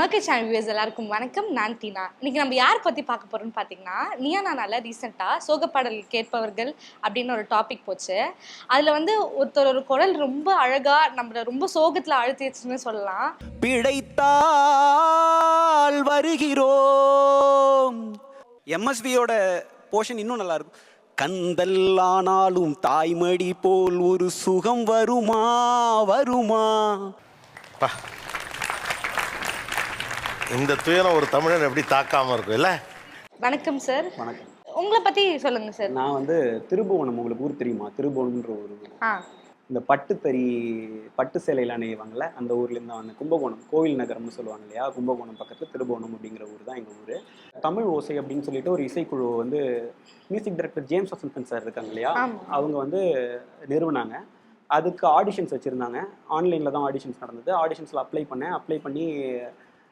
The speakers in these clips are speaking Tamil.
மர்க்கி சேனல் வியூஸ் எல்லாருக்கும் வணக்கம். நான் டீனா இன்னைக்கு நம்ம யார் பற்றி பார்க்க போகிறோம்னு பார்த்தீங்கன்னா நீயா நானால ரீசெண்டாக சோகப்பாடல் கேட்பவர்கள் அப்படின்னு ஒரு டாபிக் போச்சு. அதில் வந்து ஒருத்தர் ஒரு குரல் ரொம்ப அழகாக நம்மளை ரொம்ப சோகத்தில் அழுத்திச்சுன்னு சொல்லலாம். பிழைத்தால் வருகிறோம். எம்எஸ்வியோட போர்ஷன் இன்னும் நல்லா இருக்கும் கந்தல் ஆனாலும் தாய்மடி போல் ஒரு சுகம் வருமா வருமா? பா. இந்த துயரம் ஒரு தமிழன் எப்படி தாக்காம இருக்கும் இல்ல? வணக்கம் சார் வணக்கம். உங்களை பற்றி சொல்லுங்கள் சார் நான் வந்து திருபுவனம் உங்களுக்கு ஊர் தெரியுமா? திருபுவனம்ன்ற ஒரு இந்த பட்டுத்தறி பட்டு சேலையில் நெய்வாங்கல்ல அந்த ஊர்லேருந்து தான் வந்தேன் கும்பகோணம் கோவில் நகரம்னு சொல்லுவாங்க இல்லையா? கும்பகோணம் பக்கத்தில் திருபுவனம் அப்படிங்கிற ஊர் தான் எங்கள் ஊர். தமிழ் ஓசை அப்படின்னு சொல்லிட்டு ஒரு இசைக்குழு வந்து music director James Vasanthan sir இருக்காங்க இல்லையா. அவங்க வந்து நிறுவனாங்க. அதுக்கு ஆடிஷன்ஸ் வச்சுருந்தாங்க. ஆன்லைனில் தான் ஆடிஷன்ஸ் நடந்தது. ஆடிஷன்ஸில் அப்ளை பண்ணேன். அப்ளை பண்ணி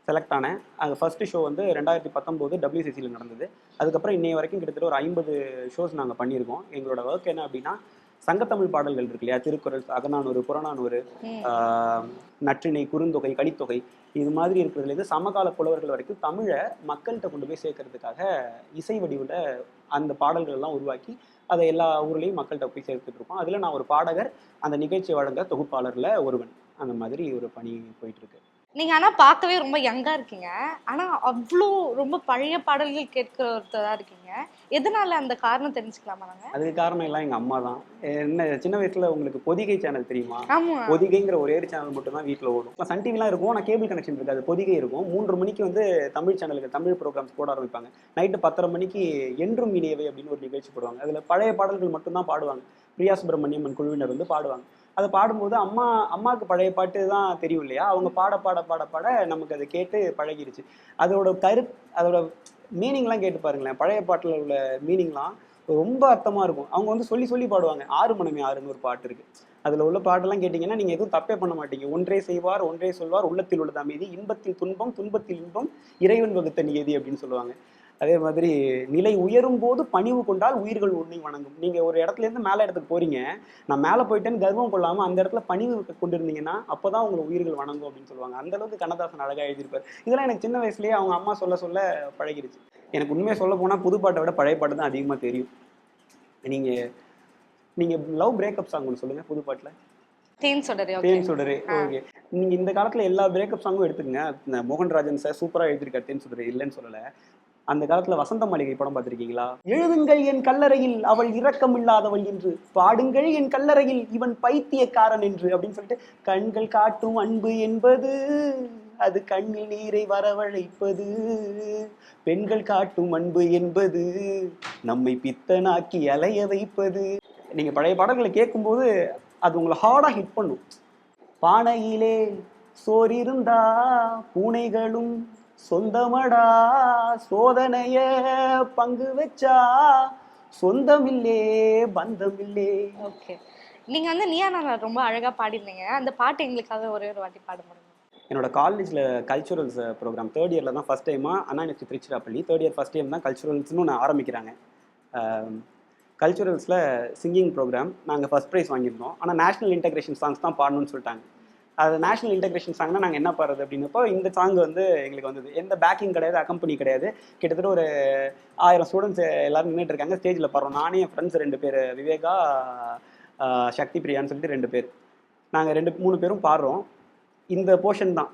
செலக்ட் ஆனேன். அது ஃபர்ஸ்ட் ஷோ வந்து ரெண்டாயிரத்தி பத்தொம்போது டபிள்யூசிசியில் நடந்தது. அதுக்கப்புறம் இன்னைய வரைக்கும் கிட்டத்தட்ட ஒரு ஐம்பது ஷோஸ் நாங்கள் பண்ணியிருக்கோம். எங்களோட ஒர்க் என்ன அப்படின்னா சங்கத்தமிழ் பாடல்கள் இருக்கு இல்லையா? திருக்குறள் அகநானூறு புறநானூறு நற்றிணை குறுந்தொகை கலித்தொகை இது மாதிரி இருக்கிறதுலேருந்து சமகால புலவர்கள் வரைக்கும் தமிழை மக்கள்கிட்ட கொண்டு போய் சேர்க்கறதுக்காக இசை வடிவில் அந்த பாடல்கள் எல்லாம் உருவாக்கி அதை எல்லா ஊர்லேயும் மக்கள்கிட்ட போய் சேர்த்துட்டு இருக்கோம். அதில் நான் ஒரு பாடகர் அந்த நிகழ்ச்சி வழங்க தொகுப்பாளரில் ஒருவன். அந்த மாதிரி ஒரு பணி போயிட்டு இருக்கு. நீங்கள் ஆனால் பார்க்கவே ரொம்ப யங்காக இருக்கீங்க. ஆனால் அவ்வளோ ரொம்ப பழைய பாடல்கள் கேட்கிற ஒருத்தராக இருக்கீங்க. எதனால அந்த காரணம் தெரிஞ்சுக்கலாமா நாங்கள் அதுக்கு காரணம் எல்லாம் எங்கள் அம்மா தான். என்ன சின்ன வயசுல உங்களுக்கு பொதிகை சேனல் தெரியுமா? பொதிகைங்கிற ஒரே ஒரு சேனல் மட்டும் தான் வீட்டில் ஓடும். சன் டிவிலாம் இருக்கும். ஆனால் கேபிள் கனெக்ஷன் இருக்காது. பொதிகை இருக்கும். மூன்று மணிக்கு வந்து தமிழ் சேனலுக்கு தமிழ் ப்ரோக்ராம்ஸ் போட ஆரம்பிப்பாங்க. நைட்டு பத்தரை மணிக்கு என்றும் இனியவை அப்படின்னு ஒரு நிகழ்ச்சி போடுவாங்க. அதில் பழைய பாடல்கள் மட்டும்தான் பாடுவாங்க. பிரியா சுப்பிரமணியம்மன் குழுவினர் வந்து பாடுவாங்க. அதை பாடும்போது அம்மா அம்மாவுக்கு பழைய பாட்டு தான் தெரியும் இல்லையா? அவங்க பாட பாட பாட பாட நமக்கு அதை கேட்டு பழகிருச்சு. அதோட கரு அதோட மீனிங்லாம் கேட்டு பாருங்களேன். பழைய பாட்டில் உள்ள மீனிங்லாம் ரொம்ப அர்த்தமாக இருக்கும். அவங்க வந்து சொல்லி சொல்லி பாடுவாங்க. ஆறு மணமே ஆறுன்னு ஒரு பாட்டு இருக்குது அதில் உள்ள பாட்டெல்லாம் கேட்டிங்கன்னா நீங்கள் எதுவும் தப்பே பண்ண மாட்டீங்க. ஒன்றே செய்வார் ஒன்றே சொல்வார் உள்ளத்தில் உள்ளது மீதி இன்பத்தில் துன்பம் துன்பத்தில் இன்பம் இறைவன் வகுத்த நியதி அப்படின்னு சொல்லுவாங்க. அதே மாதிரி நிலை உயரும் போது பணிவு கொண்டால் உயிர்கள் உன்னை வணங்கும். நீங்கள் ஒரு இடத்துல இருந்து மேலே இடத்துக்கு போறீங்க. நான் மேலே போயிட்டேன்னு கர்வம் கொள்ளாமல் அந்த இடத்துல பணிவு கொண்டு இருந்தீங்கன்னா அப்போ தான் உங்களை உயிர்கள் வணங்கும் அப்படின்னு சொல்லுவாங்க. அந்த அளவுக்கு கண்ணதாசன் அழகாக எழுதியிருப்பார். இதெல்லாம் எனக்கு சின்ன வயசுலேயே அவங்க அம்மா சொல்ல சொல்ல பழகிடுச்சு எனக்கு உண்மையை சொல்ல போனால் புது பாட்டை விட பழைய பாட்டு தான் அதிகமாக தெரியும். நீங்கள் நீங்கள் லவ் பிரேக்கப் சாங் ஒன்று சொல்லுங்கள் புது பாட்டில் தேன் சுடரே ஓகே. நீங்க இந்த காலத்துல எல்லா பிரேக்கப் சாங்கும் எடுத்துக்கங்க. மோகன்ராஜன் சார் சூப்பரா எழுதியிருக்காரு தேன் சுடரே இல்லைன்னு சொல்லல. அந்த காலத்துல வசந்த மாளிகை படம் பார்த்திருக்கீங்களா? எழுதுங்கள் என் கல்லறையில் அவள் இரக்கம் இல்லாதவள் என்று. பாடுங்கள் என் கல்லறையில் இவன் பைத்தியக்காரன் என்று அப்படின்னு சொல்லிட்டு கண்கள் காட்டும் அன்பு என்பது அது கண்ணில் நீரை வரவழைப்பது. பெண்கள் காட்டும் அன்பு என்பது நம்மை பித்தனாக்கி அலைய வைப்பது. நீங்க பழைய பாடல்களை கேட்கும்போது அது உங்களை ஹார்டாக ஹிட் பண்ணும். பானையிலே சோறிருந்தா பூனைகளும் சொந்தமடா சோதனைய பங்கு வச்சா சொந்தமில்லே பந்தமில்லே. ஓகே. நீங்கள் வந்து நீயா நான் ரொம்ப அழகாக பாடிருந்தீங்க அந்த பாட்டு எங்களுக்காக ஒரே ஒரு வாட்டி பாட முடியும்? என்னோட காலேஜில் கல்ச்சுரல்ஸ் ப்ரோக்ராம் தேர்ட் இயரில் தான் ஃபஸ்ட் டைமாக Anna university Tiruchirappalli. Third year first time தான் கல்ச்சுரல்ஸ்னு ஒன்று ஆரம்பிக்கிறாங்க. கல்ச்சுரல்ஸில் சிங்கிங் ப்ரோக்ராம் நாங்கள் ஃபஸ்ட் ப்ரைஸ் வாங்கியிருந்தோம். ஆனால் நேஷனல் இன்டகிரேஷன் சாங்ஸ் தான் பாடணும்னு சொல்லிட்டாங்க. அது நேஷனல் இன்டகிரேஷன் சாங்னா நாங்கள் என்ன பாடுறது அப்படின்னப்போ இந்த சாங் வந்து எங்களுக்கு வந்தது. எந்த பேக்கிங் கிடையாது அக்கம்பெனி கிடையாது. கிட்டத்தட்ட ஒரு ஆயிரம் ஸ்டூடெண்ட்ஸ் எல்லாரும் நின்றுட்டு இருக்காங்க. ஸ்டேஜில் பாடுறோம். நானே என் ஃப்ரெண்ட்ஸ் ரெண்டு பேர் விவேகா சக்தி பிரியான்னு சொல்லிட்டு ரெண்டு பேர். நாங்கள் ரெண்டு மூணு பேரும் பாடுறோம். இந்த போர்ஷன் தான்.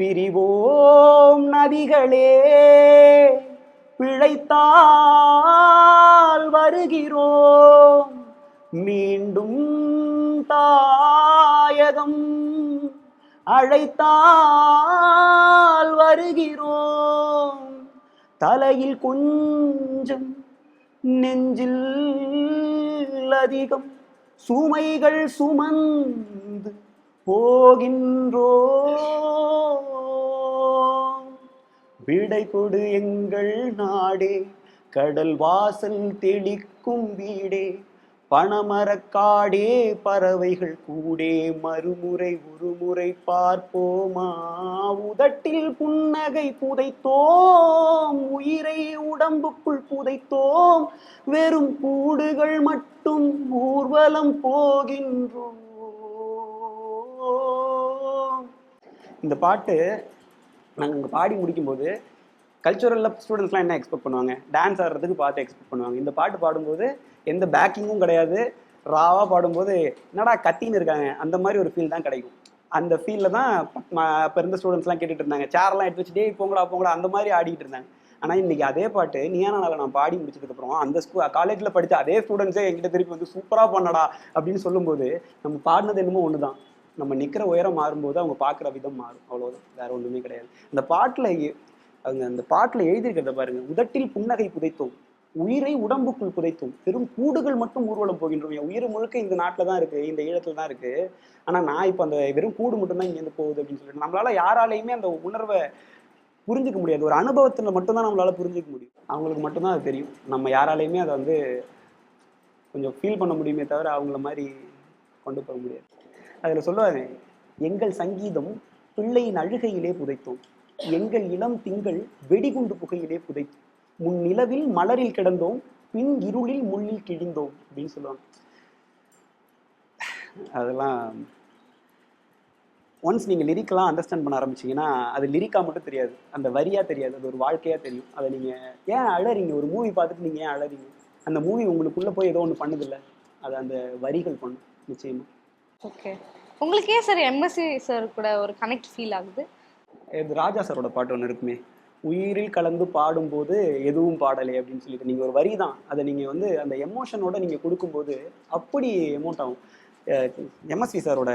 பிரிவோம் நதிகளே பிழைத்தால் வருகிறோம். மீண்டும் தாயகம் அழைத்தால் வருகிறோம். தலையில் கொஞ்சம் நெஞ்சில் அதிகம் சுமைகள் சுமந்து போகின்றோம். விடை கொடு எங்கள் நாடே கடல் வாசல் தெளிக்கும் வீடே பணமரக்காடே பறவைகள் கூடே மறுமுறை ஒருமுறை பார்ப்போமா? உதட்டில் புன்னகை புதைத்தோம் உயிரை உடம்புக்குள் புதைத்தோம் வெறும் கூடுகள் மட்டும் ஊர்வலம் போகின்றோம். இந்த பாட்டு நாங்கள் இங்கே பாடி முடிக்கும்போது கல்ச்சுரலில் ஸ்டூடெண்ட்ஸ்லாம் என்ன எக்ஸ்பெக்ட் பண்ணுவாங்க? டான்ஸ் ஆடுறதுக்கு பார்த்து எக்ஸ்பெக்ட் பண்ணுவாங்க. இந்த பாட்டு பாடும்போது எந்த பேக்கிங்கும் கிடையாது. ராவாக பாடும்போது என்னடா கத்தின்னு இருக்காங்க. அந்த மாதிரி ஒரு ஃபீல் தான் கிடைக்கும். அந்த ஃபீலில் தான் இப்போ இருந்த ஸ்டூடெண்ட்ஸ்லாம் கேட்டுட்டு இருந்தாங்க. சேர்லாம் எடுத்து வச்சு டேய் போங்கடா போங்கடா அந்த மாதிரி ஆடிட்டு இருந்தாங்க. ஆனால் இன்றைக்கி அதே பாட்டு நீயானால நான் பாடி முடிச்சதுக்கப்புறம் அந்த ஸ்கூ காலேஜில் படித்த அதே ஸ்டூடெண்ட்ஸே என்கிட்ட திருப்பி வந்து சூப்பராக பண்ணடா அப்படின்னு சொல்லும்போது நம்ம பாடினது என்னமோ ஒன்று தான் நம்ம நிற்கிற உயரம் மாறும்போது அவங்க பார்க்குற விதம் மாறும். அவ்வளோதான் வேறு ஒன்றுமே கிடையாது. அந்த பாட்டில் அவங்க அந்த பாட்டில் எழுதியிருக்கிறத பாருங்க. உதட்டில் புன்னகை புதைத்தோம். உயிரை உடம்புக்குள் புதைத்தும் பெரும் கூடுகள் மட்டும் ஊர்வலம் போகின்றோம் என் உயிர் முழுக்க இந்த நாட்டில் தான் இருக்கு இந்த ஈழத்தில் தான் இருக்கு. ஆனால் நான் இப்போ அந்த வெறும் கூடு மட்டும்தான் இங்கேருந்து போகுது அப்படின்னு சொல்லிட்டு நம்மளால யாராலையுமே அந்த உணர்வை புரிஞ்சுக்க முடியாது. ஒரு அனுபவத்தில் மட்டும்தான் நம்மளால புரிஞ்சுக்க முடியும். அவங்களுக்கு மட்டும்தான் அது தெரியும். நம்ம யாராலையுமே அதை வந்து கொஞ்சம் ஃபீல் பண்ண முடியுமே தவிர அவங்கள மாதிரி கொண்டு போக முடியாது. அதில் சொல்லுவாங்க எங்கள் சங்கீதம் பிள்ளையின் அழுகையிலே புதைத்தோம். எங்கள் இளம் திங்கள் வெடிகுண்டு புகையிலே புதைத்தோம். முன் நிலவில் மலரில் கிடந்தோம் பின் இருளில் முள்ளில் கிழிந்தோம் அப்படின்னு சொல்லுவாங்க. அதெல்லாம் ஒன்ஸ் நீங்கள் லிரிக்கெலாம் அண்டர்ஸ்டாண்ட் பண்ண ஆரம்பிச்சீங்கன்னா அது லிரிக்கா மட்டும் தெரியாது. அந்த வரியா தெரியாது. அது ஒரு வாழ்க்கையா தெரியும். அதை நீங்கள் ஏன் அழறீங்க ஒரு மூவி பார்த்துட்டு நீங்கள் ஏன் அழறீங்க அந்த மூவி உங்களுக்குள்ளே போய் ஏதோ ஒன்று பண்ணுதில்ல. அது அந்த வரிகள் பண்ணும் நிச்சயமா. ஓகே உங்களுக்கு ஏன் சார் எம்எஸ்சி சார் கூட ஒரு கனெக்ட் ஃபீல் ஆகுது. இது ராஜா சாரோட பாட்டு ஒன்று இருக்குமே. உயிரில் கலந்து பாடும்போது எதுவும் பாடலை அப்படின்னு சொல்லிட்டு நீங்கள் ஒரு வரி தான். அதை நீங்கள் வந்து அந்த எமோஷனோட நீங்கள் கொடுக்கும்போது அப்படி எமோட் ஆகும். எம்எஸ்வி சாரோட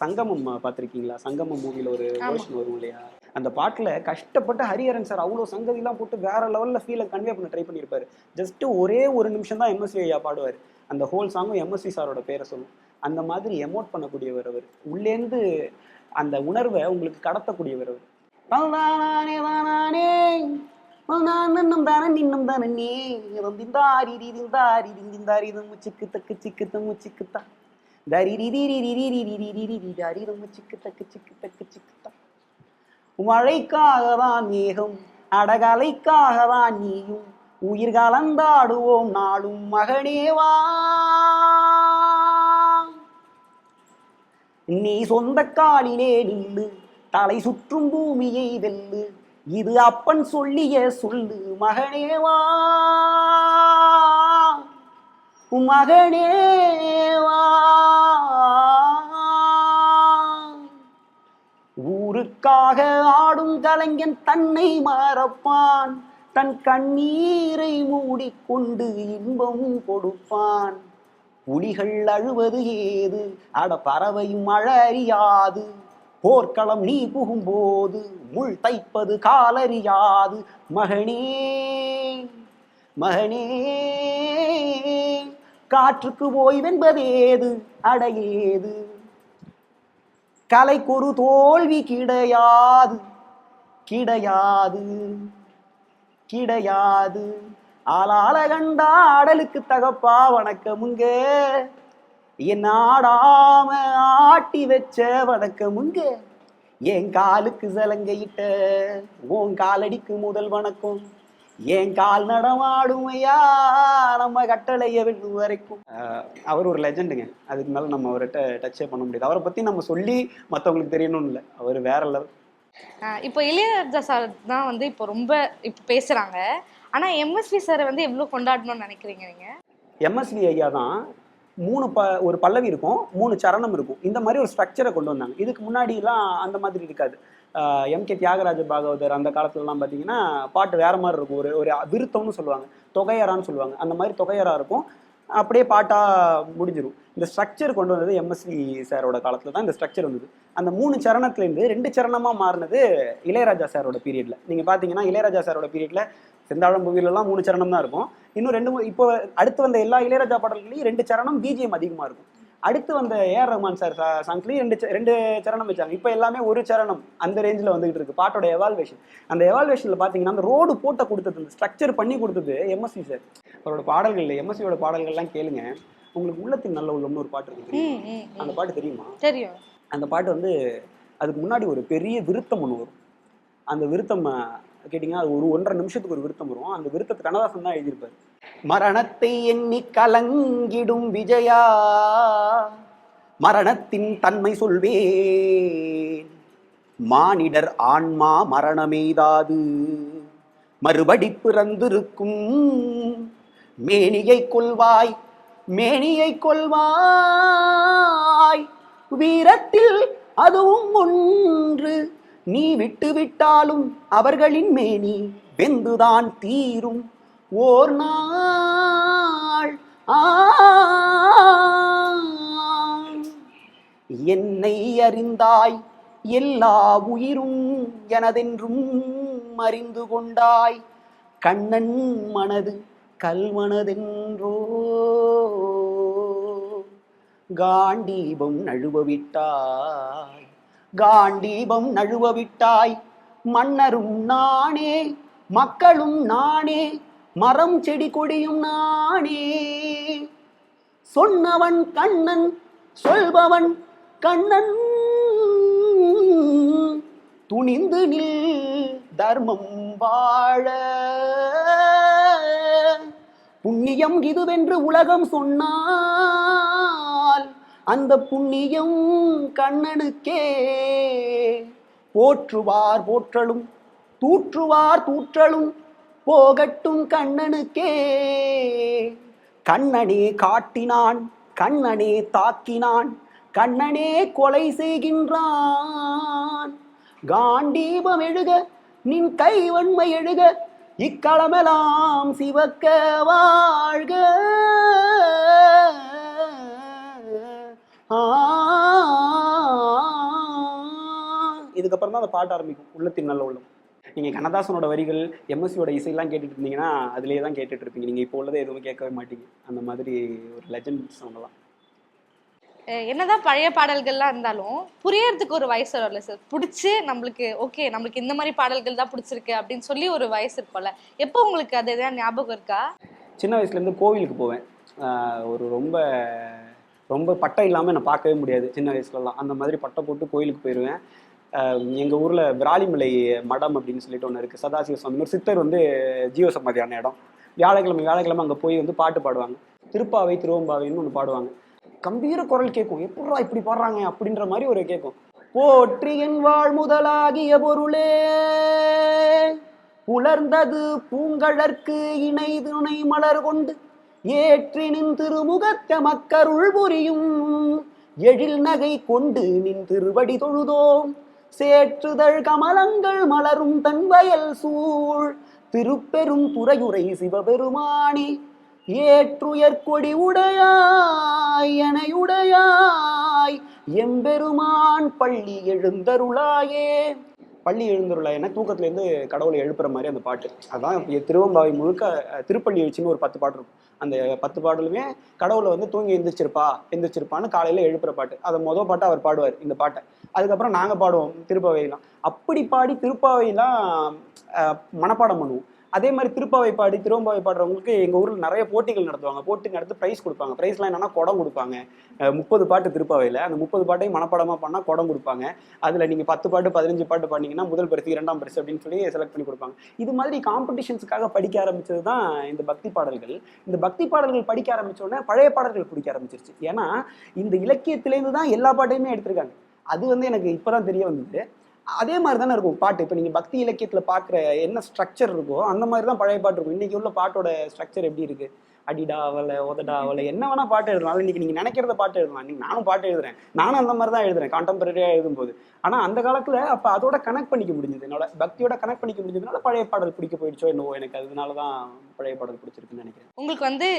சங்கமம் பார்த்துருக்கீங்களா? சங்கமம் மூவியில் ஒரு. வேர்ஷன் வரும் இல்லையா? அந்த பாட்டில் கஷ்டப்பட்டு ஹரிஹரன் சார் அவ்வளோ சங்கதிலாம் போட்டு வேற லெவலில் ஃபீலை கன்வே பண்ண ட்ரை பண்ணியிருப்பாரு ஜஸ்ட் ஒரே ஒரு நிமிஷம் தான் எம்எஸ்வி ஐயா பாடுவார். அந்த ஹோல் சாங்கும் எம்எஸ்வி சாரோட பேரை சொல்லும். அந்த மாதிரி எமோட் பண்ணக்கூடியவர் அவர். உள்ளேந்து அந்த உணர்வை உங்களுக்கு கடத்தக்கூடியவர் அவர். தானானே தானானே நானும் தானே நின்னும் தானே நீ. திந்தாரி திந்தாரி திந்தாரி முச்சிக்கு தக்கு சிக்கு தம்மு சிக்குத்தா மழைக்காக தான். மேகம் அடகலைக்காக தான் நீயும். உயிர் கலந்தாடுவோம் நாளும் மகனேவா நீ சொந்த காலிலே நில்லு. தலை சுற்றும் பூமியை வெல்லு. இது அப்பன் சொல்லிய சொல்லு மகனேவா மகனேவா ஊருக்காக ஆடும் கலைஞன் தன்னை மறப்பான். தன் கண்ணீரை மூடிக்கொண்டு இன்பம் கொடுப்பான். புலிகள் அழுவது ஏது? அட பறவையும் அழறியாது. போர்க்களம் நீ புகும்போது முள் தைப்பது காலறியாது. மகனே மகனே காற்றுக்கு ஓய்வென்பதேது? அடையேது. கலைக்கொரு தோல்வி கிடையாது. கிடையாது. கிடையாது. ஆளால கண்டா ஆடலுக்கு தகப்பா வணக்கமுங்க என் ஆடாம ஆட்டி வச்ச வணக்கமுங்க என் காலுக்கு சலங்கையிட்ட உன் காலடிக்கு முதல் வணக்கம். என் கால் நடமாடும் ஐயா நம்ம கட்டளைய வெல்லும் வரைக்கும். அவர் ஒரு லெஜண்டுங்க. அதுக்கு மேல நம்ம அவர்கிட்ட டச்சே பண்ண முடியாது. அவரை பத்தி நம்ம சொல்லி மத்தவங்களுக்கு தெரியணும்னு இல்லை. அவர் வேற லெவல் இப்போ இளையராஜா சார் தான் வந்து இப்போ ரொம்ப இப்போ பேசுறாங்க. ஆனா எம்எஸ்வி சாரை வந்து எவ்வளவு கொண்டாடணும்னு நினைக்கிறீங்க நீங்க? எம்எஸ்வி ஐயா தான் மூணு ப ஒரு பல்லவி இருக்கும் மூணு சரணம் இருக்கும். இந்த மாதிரி ஒரு ஸ்ட்ரக்சரை கொண்டு வந்தாங்க. இதுக்கு முன்னாடிலாம் அந்த மாதிரி இருக்காது. எம் கே தியாகராஜ பாகவதர் அந்த காலத்துலலாம் பார்த்தீங்கன்னா பாட்டு வேற மாதிரி இருக்கும். ஒரு ஒரு விருத்தம்னு சொல்லுவாங்க. தொகையரான்னு சொல்லுவாங்க. அந்த மாதிரி தொகையரா இருக்கும். அப்படியே பாட்டாக முடிஞ்சிடும் இந்த ஸ்ட்ரக்சர் கொண்டு வந்தது எம்எஸ்வி சாரோட காலத்தில் தான் இந்த ஸ்ட்ரக்சர் வந்தது. அந்த மூணு சரணத்துலேருந்து ரெண்டு சரணமாக மாறினது இளையராஜா சாரோட பீரியடில் நீங்கள் பார்த்தீங்கன்னா இளையராஜா சாரோட பீரியடில் செந்தாழம் புவியிலலாம் மூணு சரணம் தான் இருக்கும். இன்னும் ரெண்டு இப்போ அடுத்து வந்த எல்லா இளையராஜா பாடல்களையும் ரெண்டு சரணம் பிஜிஎம் அதிகமா இருக்கும். அடுத்து வந்த ஏஆர் ரஹ்மான் சார் சாங்ஸ்லயும் ரெண்டு ரெண்டு சரணம் வச்சாங்க. இப்போ எல்லாமே ஒரு சரணம் அந்த ரேஞ்சில் வந்துகிட்டு இருக்கு. பாட்டோட எவால்வேஷன் அந்த எவால்வேஷனில் பார்த்தீங்கன்னா அந்த ரோடு போட்ட கொடுத்தது அந்த ஸ்ட்ரக்சர் பண்ணி கொடுத்தது எம்எஸ்சி சார் அவரோட பாடல்கள் எம்எஸ்சியோட பாடல்கள்லாம் கேளுங்க. உங்களுக்கு உள்ளத்தின் நல்ல உள்ளம்னு ஒரு பாட்டு இருக்கு. அந்த பாட்டு தெரியுமா? தெரியும். அந்த பாட்டு வந்து அதுக்கு முன்னாடி ஒரு பெரிய விருத்தம் ஒன்று வரும். அந்த விருத்தம் கேட்டிங்கன்னா அது ஒரு ஒன்றரை நிமிஷத்துக்கு ஒரு விருத்தம் வரும். அந்த விருத்தத்தை கண்ணதாசன் தான் எழுதியிருப்பார். மரணத்தை எண்ணி கலங்கிடும் விஜயா மரணத்தின் தன்மை சொல்வேன். மானிடர் ஆன்மா மரணமெய்தாது மறுபடி பிறந்திருக்கும் மேனியை கொள்வாய் மேனியை கொள்வாய். வீரத்தில் அதுவும் ஒன்று நீ விட்டுவிட்டாலும் அவர்களின் மேனி வெந்துதான் தீரும். ஓர் நாள் என்னை அறிந்தாய் எல்லா உயிரும் எனதென்றும் அறிந்து கொண்டாய். கண்ணன் மனது கல்மனதென்றோ காண்டீபம் நழுவவிட்டாய். காண்டீபம் நழுவ விட்டாய் மன்னரும் நானே மக்களும் நானே மரம் செடி கொடியும் நானே. சொன்னவன் கண்ணன் சொல்பவன் கண்ணன். துணிந்து நில் தர்மம் வாழ. புண்ணியம் இதுவென்று உலகம் சொன்னான் அந்த புண்ணியம் கண்ணனுக்கே. போற்றுவார் போற்றலும் தூற்றுவார் தூற்றலும் போகட்டும் கண்ணனுக்கே. கண்ணனே காட்டினான் கண்ணனே தாக்கினான் கண்ணனே கொலை செய்கின்றான். காண்டீபம் எழுக நின் கைவன்மை எழுக இக்களமெல்லாம் சிவக்க வாழ்க. இதுக்கப்புறம் தான் அந்த பாட்டு ஆரம்பிக்கும் உள்ளத்தின் நல்ல உள்ளம் நீங்கள் கண்ணதாசனோட வரிகள் எம்எஸ்சியோட இசையெல்லாம் கேட்டுட்டு இருந்தீங்கன்னா அதிலே தான் கேட்டுட்டு இருப்பீங்க நீங்கள் இப்போ உள்ளதை எதுவும் கேட்கவே மாட்டீங்க அந்த மாதிரி ஒரு லெஜண்ட் சொல்லலாம் என்னதான் பழைய பாடல்கள்லாம் இருந்தாலும் புரியறதுக்கு ஒரு வயசு வரும்ல சார் பிடிச்சி நம்மளுக்கு ஓகே நம்மளுக்கு இந்த மாதிரி பாடல்கள் தான் பிடிச்சிருக்கு அப்படின்னு சொல்லி ஒரு வயசு இருக்கும்ல எப்போ உங்களுக்கு அது எதாவது ஞாபகம் இருக்கா சின்ன வயசுலேருந்து கோவிலுக்கு போவேன் ஒரு ரொம்ப ரொம்ப பட்டை இல்லாமல் நான் பார்க்கவே முடியாது. சின்ன வயசுலலாம். அந்த மாதிரி பட்டை போட்டு கோயிலுக்கு போயிடுவேன் எங்கள் ஊரில் விராலிமலை மடம் அப்படின்னு சொல்லிட்டு ஒன்று இருக்குது சதாசிவ சுவாமி. ஒரு சித்தர் வந்து ஜீவ சமாதியான இடம். வியாழக்கிழமை வியாழக்கிழமை அங்கே போய் வந்து பாட்டு பாடுவாங்க. திருப்பாவை திருவம்பாவைன்னு ஒன்று பாடுவாங்க. கம்பீர குரல் கேட்கும். எப்படா இப்படி பாடுறாங்க? அப்படின்ற மாதிரி ஒரு கேட்கும். போற்றி என் வாழ் முதலாகிய பொருளே உலர்ந்தது பூங்கழற்கு இணை துணை மலர் கொண்டு ஏற்றி நின் திருமுகத்த மக்கருள் புரியும். எழில் நகை கொண்டு நின் திருவடி தொழுதோம். சேற்றுதழ் கமலங்கள் மலரும் தன் வயல் சூழ். திருப்பெரும் துறையுரை சிவபெருமானி ஏற்றுயர் கொடி உடையாய் எனையுடையாய். எம்பெருமான் பள்ளி எழுந்தருளாயே. பள்ளி எழுந்தருளா என தூக்கத்துலேருந்து கடவுளை எழுப்புற மாதிரி அந்த பாட்டு. அதான் திருவம்பாவை முழுக்க திருப்பள்ளி எழுச்சின்னு ஒரு பத்து பாட்டு இருக்கும். அந்த பத்து பாடலுமே கடவுளை வந்து தூங்கி எந்திரிச்சிருப்பா எந்திரிச்சிருப்பான்னு காலையில் எழுப்புற பாட்டு. அதை மொதல் பாட்டை அவர் பாடுவார் இந்த பாட்டை. அதுக்கப்புறம் நாங்கள் பாடுவோம் திருப்பாவையெல்லாம் அப்படி பாடி திருப்பாவையெல்லாம் மனப்பாடம் பண்ணுவோம். அதே மாதிரி திருப்பாவை பாடி திருவம்பாவை பாடுறவங்களுக்கு எங்க ஊர்ல நிறைய போட்டிகள் நடத்துவாங்க. போட்டி நடத்தி ப்ரைஸ் கொடுப்பாங்க. ப்ரைஸ்லாம் என்னன்னா குடம் கொடுப்பாங்க. முப்பது பாட்டு திருப்பாவையில. அந்த முப்பது பாட்டையும் மனப்பாடமாக பண்ணா குடம் கொடுப்பாங்க. அதுல நீங்க பத்து பாட்டு பதினஞ்சு பாட்டு பாடினீங்கன்னா முதல் பரிசு இரண்டாம் பரிசு அப்படின்னு சொல்லி செலக்ட் பண்ணி கொடுப்பாங்க. இது மாதிரி காம்படிஷன்ஸுக்காக படிக்க ஆரம்பிச்சது தான் இந்த பக்தி பாடல்கள். இந்த பக்தி பாடல்கள் படிக்க ஆரம்பிச்ச உடனே பழைய பாடல்கள் பிடிக்க ஆரம்பிச்சிருச்சு. ஏன்னா இந்த இலக்கியத்திலேருந்து தான் எல்லா பாட்டையுமே எடுத்திருக்காங்க. அது வந்து எனக்கு இப்பதான் தெரிய வந்தது. அதே மாதிரி தானே இருக்கும் பாட்டு. இப்போ நீங்கள் பக்தி இலக்கியத்தில் பார்க்குற என்ன ஸ்ட்ரக்சர் இருக்கோ அந்த மாதிரி தான் பழைய பாட்டு இருக்கும். இன்றைக்கி உள்ள பாட்டோட ஸ்ட்ரக்சர் எப்படி இருக்குது அடிடா அவளை உதடா அவளை என்ன வேணால் பாட்டு எழுதலாம். இன்றைக்கி நீங்கள் நினைக்கிறத பாட்டு எழுதலாம். நீங்கள் நானும் பாட்டு எழுதுறேன். நானும் அந்த மாதிரி தான் எழுதுறேன். கான்டெம்பரரியாக எழுதும்போது. ஆனால் அந்த காலத்தில் அப்போ அதோட கனெக்ட் பண்ணிக்க முடிஞ்சது. என்னோட பக்தியோட கனெக்ட் பண்ணிக்க முடிஞ்சதுனால பழைய பாடல் பிடிக்க போயிடுச்சோ என்னவோ எனக்கு அதனால தான் பழைய பாடல் பிடிச்சிருக்குன்னு நினைக்கிறேன். உங்களுக்கு வந்து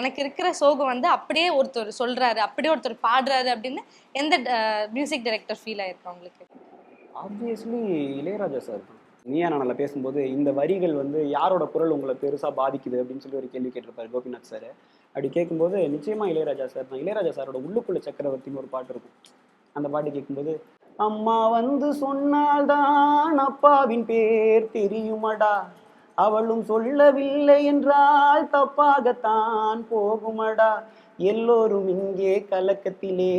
எனக்கு இருக்கிற சோகம் வந்து அப்படியே ஒருத்தர் சொல்கிறாரு அப்படியே ஒருத்தர் பாடுறாரு அப்படின்னு எந்த மியூசிக் டைரக்டர் ஃபீல் ஆயிருக்கா உங்களுக்கு? ஆப்வியஸ்லி இளையராஜா சார் தான் நீயா நானில் பேசும்போது இந்த வரிகள் வந்து யாரோட குரல் உங்களை பெருசாக பாதிக்குது அப்படின்னு சொல்லி ஒரு கேள்வி கேட்டிருப்பாரு கோபிநாத் சார் அப்படி கேட்கும்போது நிச்சயமா இளையராஜா சார் தான். இளையராஜா சாரோட உள்ளுக்குள்ள சக்கரவர்த்தின்னு ஒரு பாட்டு இருக்கும். அந்த பாட்டு கேட்கும்போது அம்மா வந்து சொன்னால்தான் அப்பாவின் பேர் தெரியுமடா? அவளும் சொல்லவில்லை என்றால் தப்பாகத்தான் போகுமடா? எல்லோரும் இங்கே கலக்கத்திலே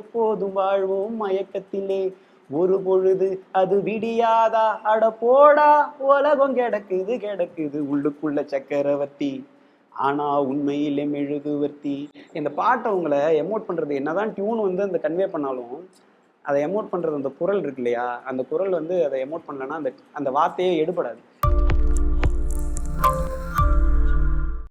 எப்போதும் வாழ்வோம் மயக்கத்திலே. ஒரு பொழுது அது விடியாதா? அட போடா உலகம் கிடக்குது கிடக்குது உள்ளுக்குள்ள சக்கரவர்த்தி. ஆனா உண்மையிலே மெழுகுவர்த்தி. இந்த பாட்டை உங்களை எமோட் பண்றது என்னதான் டியூன் வந்து அந்த கன்வே பண்ணாலும் அதை எமோட் பண்றது அந்த குரல் இருக்கு இல்லையா? அந்த குரல் வந்து அதை எமோட் பண்ணலன்னா அந்த அந்த வார்த்தையே எடுபடாது.